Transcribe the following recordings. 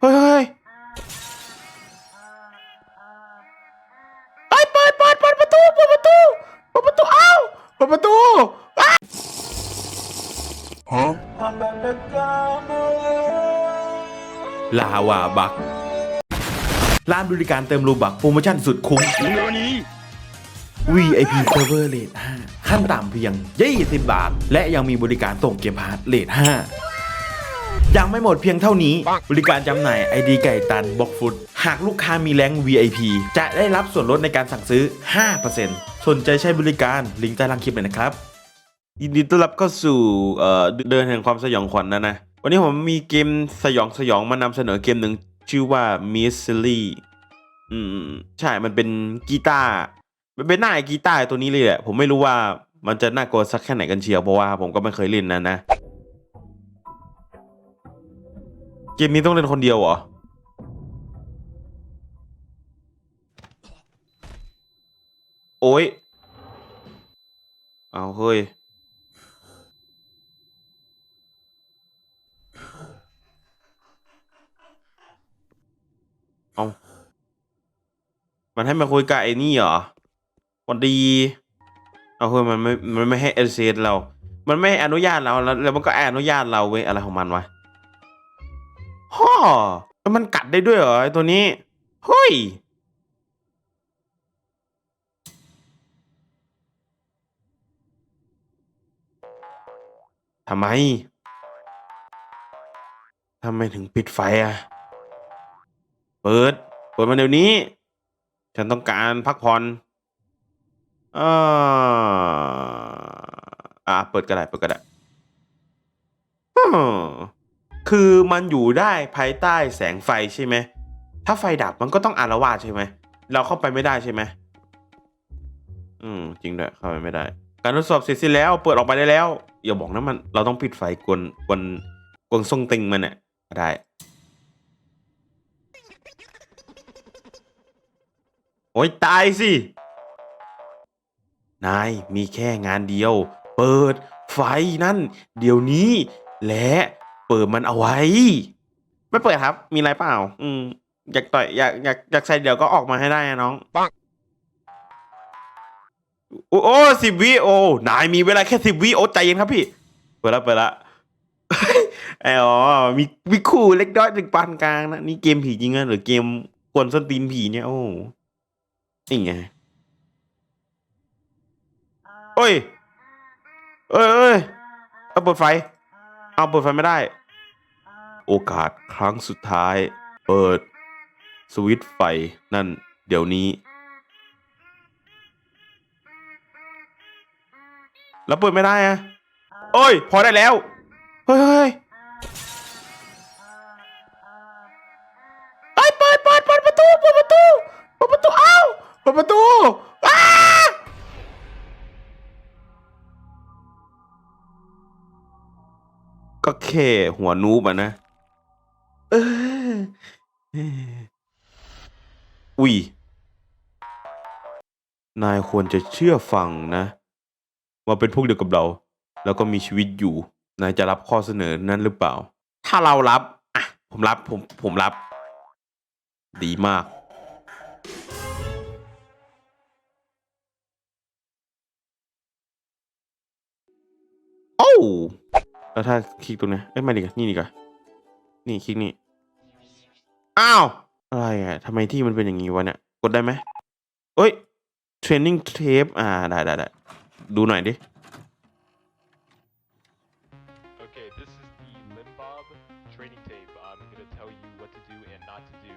เฮ้ยเฮ้ยเฮ้ยเปิดเปิดเปิดประตูเปิดประตูเปิดประตู เอ้าเปิดประตูอ้า Huh? ลาวาบักร้านบริการเติมรูบักโปรโมชั่นสุดคุ้ม VIP Server Rate 5ขั้นต่ำเพียง 20 บาท และยังมีบริการส่งเกมพาร์ทเลท5 ยังไม่หมดเพียงเท่านี้ บริการจำหน่าย ID ไก่ตันบ็อกฟุต หากลูกค้ามีแรงค์ VIP จะได้รับส่วนลดในการสั่งซื้อ 5%สนใจใช้บริการลิงก์ใต้ล่างคลิปเลยนะครับยินดีต้อนรับเข้าสู่เอ่อเดินแห่งความสยองขวัญนะนะ วันนี้ผมมีเกมสยองสยองมานำเสนอเกมหนึ่งชื่อว่า Mystery อืมใช่มันเป็นกีตาร์มันเป็นหน้าไอ้กีตาร์ตัวนี้เลยแหละผมไม่รู้ว่ามันจะน่ากลัวสักแค่ไหนกันเชียวเพราะว่าผมก็ไม่เคยเล่นนะนะ เกมนี้ต้องเล่นคนเดียวเหรอ โอ้ย เอาเฮ้ย เอา มันให้มาคุยกับไอ้นี่เหรอวันดี เอาเฮ้ยมันไม่ มันไม่ให้เอเซเรา มันไม่อนุญาตเราแล้วแล้วมันก็อนุญาตเราเว้ยอะไรของมันวะ ฮ่อแล้วมันกัดได้ด้วยเหรอไอ้ตัวนี้ เฮ้ย ทำไม ทำไมถึงปิดไฟอะ เปิด เปิดมาเดี๋ยวนี้ ฉันต้องการพักผ่อนอ่าอ่า เปิดก็ได้ เปิดก็ได้อืม คือมันอยู่ได้ภายใต้แสงไฟใช่ไหม ถ้าไฟดับมันก็ต้องอารวาสใช่ไหม เราเข้าไปไม่ได้ใช่ไหม อืม จริงด้วยเข้าไปไม่ได้ การทดสอบเสร็จสิ้นแล้ว เปิดออกไปได้แล้ว อย่าบอกนะมัน เราต้องปิดไฟกวนกวนกวนทรงติงมันเนี่ยได้ โอ้ยตายสิ นายมีแค่งานเดียว เปิดไฟนั่น เดี๋ยวนี้และ เปิดมันเอาไว้ ไม่เปิดครับ มีอะไรเปล่า อืม อยากต่อยอยากอยากอยากใส่เดี๋ยวก็ออกมาให้ได้นะน้องปังโอ้โอ้สิบวิโอ้นายมีเวลาแค่สิบวิโอ้ใจเย็นครับพี่ เปิดละเปิดละไอ้อ๋อมีมีคู่เล็กน้อยถึงปานกลางนะนี่เกมผีจริงอะหรือเกมกวนส้นตีนผีเนี่ยโอ้นี่ไงโอ้ยเอ้ยเอ้ยเอาเปิดไฟ เอาเปิดไฟไม่ได้ โอกาสครั้งสุดท้าย เปิด สวิตไฟนั่นเดี๋ยวนี้ แล้วเปิดไม่ได้อะโอ้ย พอได้แล้ว เฮ้ยเฮ้ยเฮ้ยเปิดเปิดเปิดประตูเปิดประตูเปิดประตูเอ้าเปิดประตูอ้าก็แค่หัวนูบอะนะ เออออ อุ้ย นายควรจะเชื่อฟังนะ ว่าเป็นพวกเดียวกับเรา แล้วก็มีชีวิตอยู่ นายจะรับข้อเสนอนั้นหรือเปล่า ถ้าเรารับ อะ ผมรับ ผม ผมรับ ดีมาก โอ้ แล้วถ้าคลิกตรงนี้เอ้ยมาดีกันนี่ดีกว่า นี่คลิกนี่ อ้าว อะไรอะทำไมที่มันเป็นอย่างนี้วะเนี่ย กดได้ไหมเอ้ยเทรนนิ่งเทปอ่า ได้ได้ได้ดูหน่อยดิ Okay, this is the Limbob training tape. I'm gonna tell you what to do and not to do.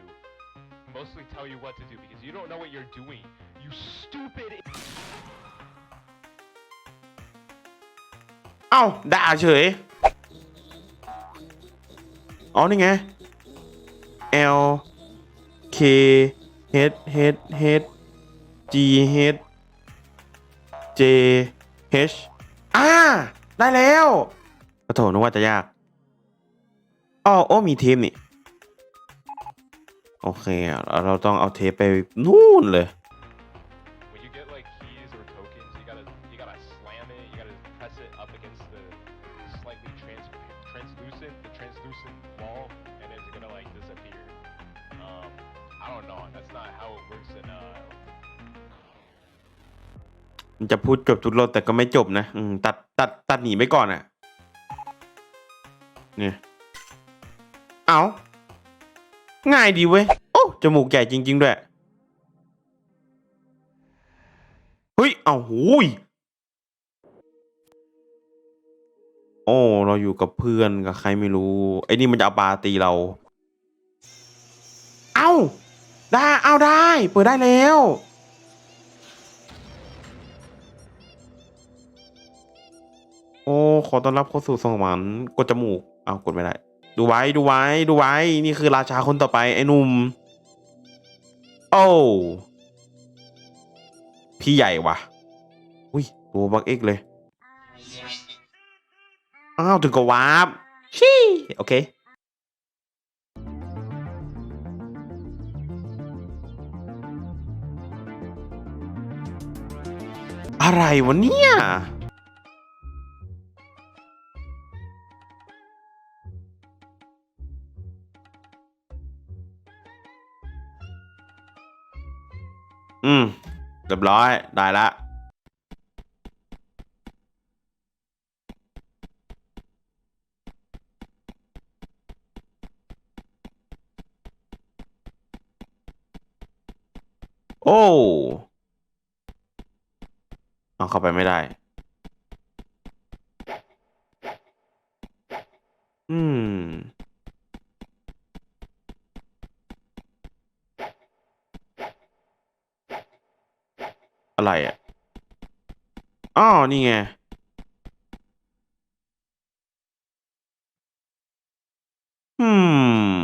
Mostly tell you what to do because you don't know what you're doing. You stupid. i- เอ้าด่าเฉย อ๋อ นี่ไง L K H H H G H J H อ่า ได้แล้วขอโทษนึกว่าจะยากอ๋อโอ้มีเทปนี่ โอเค เราต้องเอาเทปไปนู่นเลย wall and it's gonna like disappear. Um, I don't know. That's not how it works in uh. มันจะพูดจบทุกรอแต่ก็ไม่จบนะตัดตัดตัดหนีไปก่อนอะ่ะ เนี่ย เอาง่ายดีเว้ย โอ้จมูกใหญ่จริง ๆ ด้วย เฮ้ย เอาหูย โอ้ เราอยู่กับเพื่อนกับใครไม่รู้ ไอ้นี่มันจะเอาปลาตีเรา เอาได้เอาได้ เปิดได้แล้ว โอ้ ขอต้อนรับเข้าสู่สวรรค์กดจมูก เอากดไม่ได้ ดูไว้ดูไว้ดูไว้ นี่คือราชาคนต่อไปไอ้นุ่ม โอ้ พี่ใหญ่ว่ะ อุ้ย ตัวบักเอ็กเลย อ้าวถึงกับวาร์ปชี่โอเคอะไรวะเนี่ย อืม เรียบร้อย ได้ละ โอ้เอาเข้าไปไม่ได้ อืม อะไรอะอ๋อนี่ไง อืม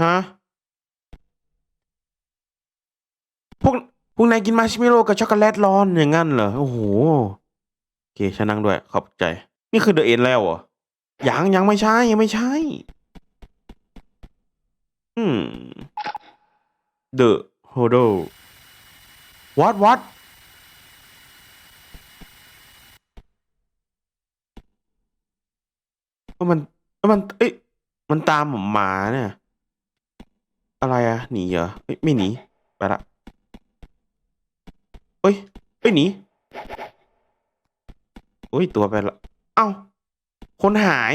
ฮะ พวกพวก นายกินมาร์ชเมลโล่กับช็อกโกแลตร้อนอย่างงั้นเหรอ โอ้โห โอเคฉันนั่งด้วย ขอบใจ นี่คือเดอะเอ็นแล้วเหรอ ยังยังไม่ใช่ยังไม่ใช่ อืม เดอะโฮโดวัดวัดมันมัน เอ้ย มันตามผมมาเนี่ย อะไรอะหนีเหรอไม่หนี ไปละ เฮ้ยเฮ้ยหนีเฮ้ยตัวไปละเอ้า คนหาย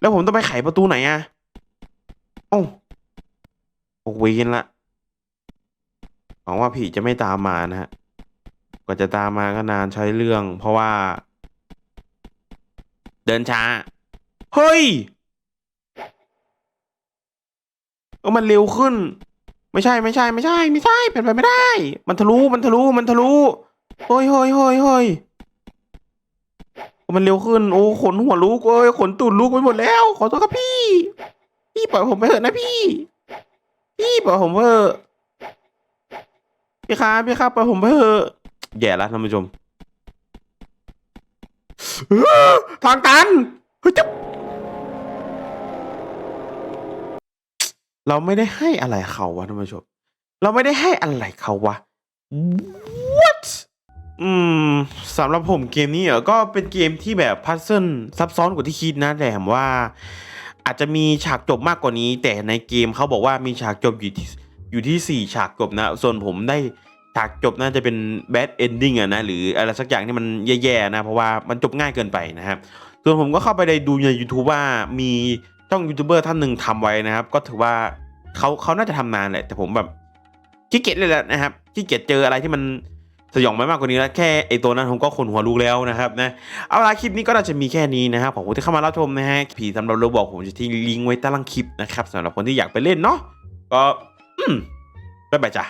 แล้วผมต้องไปไขประตูไหนอะเอ้โอเวนละหวังว่าผีจะไม่ตามมานะฮะกว่าจะตามมาก็นานใช้เรื่อง เพราะว่า เดินช้า เฮ้ยเออมันเร็วขึ้น ไม่ใช่ไม่ใช่ไม่ใช่ไม่ใช่เป็นไปไม่ได้ มันทะลุมันทะลุมันทะลุเฮ้ยเฮ้ยเฮ้ยเฮ้ยมันเร็วขึ้นโอ้ขนหัวลุกเอ้ยขนตูดลุกไปหมดแล้ว ขอโทษครับพี่ พี่ปล่อยผมไปเถอะนะพี่ พี่ปล่อยผมเถอะพี่ครับพี่ครับปล่อยผมไปเถอะแย่แล้วท่านผู้ชมทางตันเฮ้ยจับ เราไม่ได้ให้อะไรเขาวะท่านผู้ชม เราไม่ได้ให้อะไรเขาวะ what อืมสำหรับผมเกมนี้เหรอก็เป็นเกมที่แบบพัซเซิลซับซ้อนกว่าที่คิดนะแต่ผมว่า อาจจะมีฉากจบมากกว่านี้ แต่ในเกมเขาบอกว่ามีฉากจบอยู่ที่อยู่ที่สี่ฉากจบนะ ส่วนผมได้ฉากจบน่าจะเป็น bad ending อะนะหรืออะไรสักอย่างที่มันแย่ๆนะ เพราะว่ามันจบง่ายเกินไปนะครับ ส่วนผมก็เข้าไปได้ดูใน YouTube ว่ามี ช่องยูทูบเบอร์ท่านหนึ่งทำไว้นะครับ ก็ถือว่าเขาเขาน่าจะทำนานแหละแต่ผมแบบขี้เกียจเลยแหละนะครับขี้เกียจเจออะไรที่มันสยองไม่มากกว่านี้แล้วแค่ไอตัวนั้นผมก็ขนหัวลุกแล้วนะครับนะเอาละคลิปนี้ก็น่าจะมีแค่นี้นะครับขอบคุณที่เข้ามารับชมนะฮะผีสำหรับเราบอกผมจะทิ้งลิงก์ไว้ใต้ล่างคลิปนะครับสำหรับคนที่อยากไปเล่นเนาะก็อืมบ๊ายบายจ้ะ